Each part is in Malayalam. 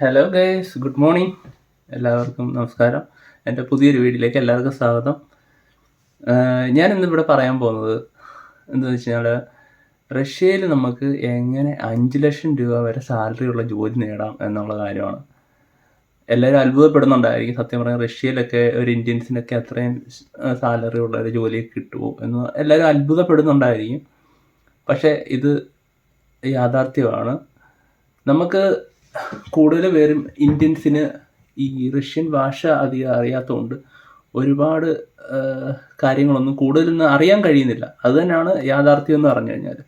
ഹലോ ഗൈസ് ഗുഡ് മോർണിംഗ് എല്ലാവർക്കും നമസ്കാരം. എന്റെ പുതിയൊരു വീട്ടിലേക്ക് എല്ലാവർക്കും സ്വാഗതം. ഞാൻ ഇന്നിവിടെ പറയാൻ പോകുന്നത് എന്താണെന്ന് വെച്ച് കഴിഞ്ഞാൽ റഷ്യയിൽ നമുക്ക് എങ്ങനെ അഞ്ച് ലക്ഷം രൂപ വരെ സാലറി ഉള്ള ജോലി നേടാം എന്നുള്ള കാര്യമാണ്. എല്ലാവരും അത്ഭുതപ്പെടുന്നുണ്ടായിരിക്കും. സത്യം പറഞ്ഞാൽ റഷ്യയിലൊക്കെ ഒരു ഇന്ത്യൻസിനൊക്കെ അത്രയും സാലറി ഉള്ള ഒരു ജോലി കിട്ടുമോ എന്ന് എല്ലാവരും അത്ഭുതപ്പെടുന്നുണ്ടായിരിക്കും. പക്ഷേ ഇത് യാഥാർത്ഥ്യമാണ്. നമുക്ക് കൂടുതൽ പേരും ഇന്ത്യൻസിന് ഈ റഷ്യൻ ഭാഷ അധികം അറിയാത്തതുകൊണ്ട് ഒരുപാട് കാര്യങ്ങളൊന്നും കൂടുതലൊന്നും അറിയാൻ കഴിയുന്നില്ല. അത് തന്നെയാണ് യാഥാർത്ഥ്യം എന്ന് പറഞ്ഞു കഴിഞ്ഞാൽ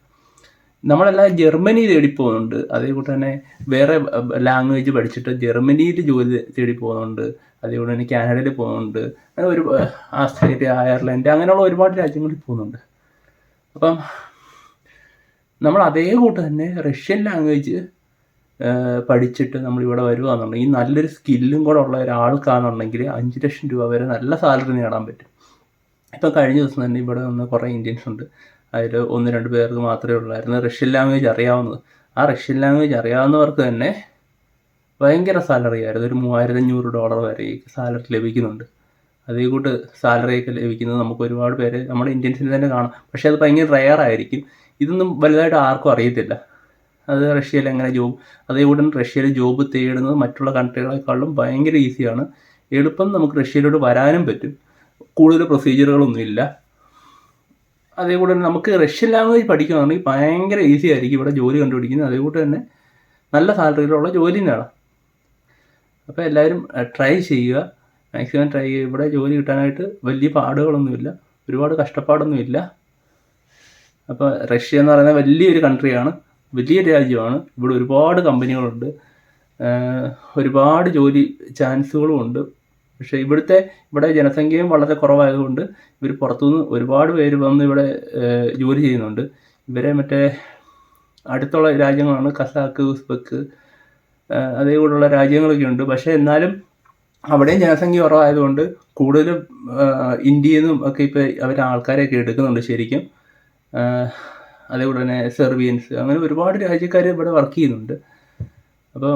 നമ്മളെല്ലാം ജർമ്മനി തേടി പോകുന്നുണ്ട് അതേപോലെ തന്നെ വേറെ ലാംഗ്വേജ് പഠിച്ചിട്ട് ജർമ്മനിയിൽ ജോലി തേടി പോകുന്നുണ്ട് അതേപോലെ തന്നെ കാനഡയിൽ പോകുന്നുണ്ട്. അങ്ങനെ ഒരു ആസ്ട്രേലിയ അയർലൻഡ് അങ്ങനെയുള്ള ഒരുപാട് രാജ്യങ്ങളിൽ പോകുന്നുണ്ട്. അപ്പം നമ്മൾ അതേ കൂട്ട് തന്നെ റഷ്യൻ ലാംഗ്വേജ് പഠിച്ചിട്ട് നമ്മളിവിടെ വരുവാന്നുണ്ടെങ്കിൽ നല്ലൊരു സ്കില്ലും കൂടെ ഉള്ള ഒരാൾക്കാണെന്നുണ്ടെങ്കിൽ അഞ്ച് ലക്ഷം രൂപ വരെ നല്ല സാലറി നേടാൻ പറ്റും. ഇപ്പം കഴിഞ്ഞ ദിവസം തന്നെ ഇവിടെ വന്ന് കുറേ ഇന്ത്യൻസ് ഉണ്ട്. അതിൽ ഒന്ന് രണ്ട് പേർക്ക് മാത്രമേ ഉള്ളായിരുന്നു. റഷ്യൻ ലാംഗ്വേജ് അറിയാവുന്നത്. ആ റഷ്യൻ ലാംഗ്വേജ് അറിയാവുന്നവർക്ക് തന്നെ ഭയങ്കര സാലറി ആയിരുന്നു. ഒരു മൂവായിരത്തി അഞ്ഞൂറ് ഡോളർ വരെ സാലറി ലഭിക്കുന്നുണ്ട്. അതേ കൂട്ട് സാലറിയൊക്കെ ലഭിക്കുന്നത് നമുക്ക് ഒരുപാട് പേര് നമ്മുടെ ഇന്ത്യൻസിന് തന്നെ കാണാം. പക്ഷേ അത് ഭയങ്കര റയർ ആയിരിക്കും. ഇതൊന്നും വലുതായിട്ട് ആർക്കും അറിയത്തില്ല. അത് റഷ്യയിൽ എങ്ങനെ ജോബ് അതേകൂടെ തന്നെ റഷ്യയിൽ ജോബ് തേടുന്നത് മറ്റുള്ള കൺട്രികളെക്കാളും ഭയങ്കര ഈസിയാണ്. എളുപ്പം നമുക്ക് റഷ്യയിലോട്ട് വരാനും പറ്റും. കൂടുതൽ പ്രൊസീജിയറുകളൊന്നും ഇല്ല അതേകൂടെ തന്നെ നമുക്ക് റഷ്യൻ ലാംഗ്വേജ് പഠിക്കുകയാണെങ്കിൽ ഭയങ്കര ഈസി ആയിരിക്കും ഇവിടെ ജോലി കണ്ടുപിടിക്കുന്നത്. അതേകൂട്ട് തന്നെ നല്ല സാലറിയിലുള്ള ജോലി നേടാം. അപ്പോൾ എല്ലാവരും ട്രൈ ചെയ്യുക. മാക്സിമം ട്രൈ ചെയ്യുക. ഇവിടെ ജോലി കിട്ടാനായിട്ട് വലിയ പാടുകളൊന്നുമില്ല. ഒരുപാട് കഷ്ടപ്പാടൊന്നുമില്ല. അപ്പോൾ റഷ്യ എന്ന് പറയുന്നത് വലിയൊരു കൺട്രിയാണ്. വലിയൊരു രാജ്യമാണ്. ഇവിടെ ഒരുപാട് കമ്പനികളുണ്ട്. ഒരുപാട് ജോലി ചാൻസുകളും ഉണ്ട് പക്ഷേ ഇവിടുത്തെ ഇവിടെ ജനസംഖ്യയും വളരെ കുറവായതുകൊണ്ട് ഇവർ പുറത്തുനിന്ന് ഒരുപാട് പേര് വന്ന് ഇവിടെ ജോലി ചെയ്യുന്നുണ്ട്. ഇവരെ മറ്റേ അടുത്തുള്ള രാജ്യങ്ങളാണ് കസാക്ക് ഉസ്ബക്ക് അതേപോലുള്ള രാജ്യങ്ങളൊക്കെ ഉണ്ട്. പക്ഷേ എന്നാലും അവിടെയും ജനസംഖ്യ കുറവായതുകൊണ്ട് കൂടുതലും ഇന്ത്യയിൽ നിന്നും ഒക്കെ ഇപ്പോൾ അവർ ആൾക്കാരെയൊക്കെ എടുക്കുന്നുണ്ട് ശരിക്കും. അതേപോലെ തന്നെ സെർബിയൻസ് അങ്ങനെ ഒരുപാട് രാജ്യക്കാർ ഇവിടെ വർക്ക് ചെയ്യുന്നുണ്ട്. അപ്പോൾ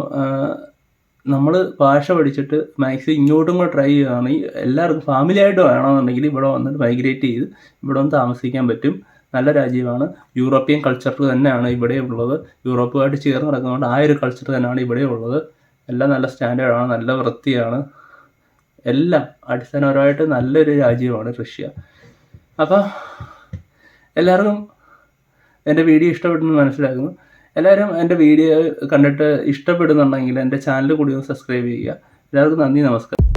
നമ്മൾ ഭാഷ പഠിച്ചിട്ട് മാക്സിമം ഇങ്ങോട്ടും കൂടെ ട്രൈ ചെയ്യുകയാണെങ്കിൽ എല്ലാവർക്കും ഫാമിലി ആയിട്ട് വേണമെന്നുണ്ടെങ്കിൽ ഇവിടെ വന്നിട്ട് മൈഗ്രേറ്റ് ചെയ്ത് ഇവിടെ വന്ന് താമസിക്കാൻ പറ്റും. നല്ല രാജ്യമാണ്. യൂറോപ്യൻ കൾച്ചർ തന്നെയാണ് ഇവിടെ ഉള്ളത്. യൂറോപ്പുമായിട്ട് ചേർന്ന് നടക്കുന്നതുകൊണ്ട് ആ ഒരു കൾച്ചർ തന്നെയാണ് ഇവിടെ ഉള്ളത്. എല്ലാം നല്ല സ്റ്റാൻഡേർഡാണ് നല്ല വൃത്തിയാണ്. എല്ലാം അടിസ്ഥാനപരമായിട്ട് നല്ലൊരു രാജ്യമാണ് റഷ്യ. അപ്പോൾ എല്ലാവർക്കും എന്റെ വീഡിയോ ഇഷ്ടപ്പെട്ടെന്ന് മനസ്സിലാക്കുന്നു. എല്ലാവരും എന്റെ വീഡിയോ കണ്ടിട്ട് ഇഷ്ടപ്പെടുന്നുണ്ടെങ്കിൽ എന്റെ ചാനൽ കൂടി ഒന്ന് സബ്സ്ക്രൈബ് ചെയ്യുക. എല്ലാവർക്കും നന്ദി നമസ്കാരം.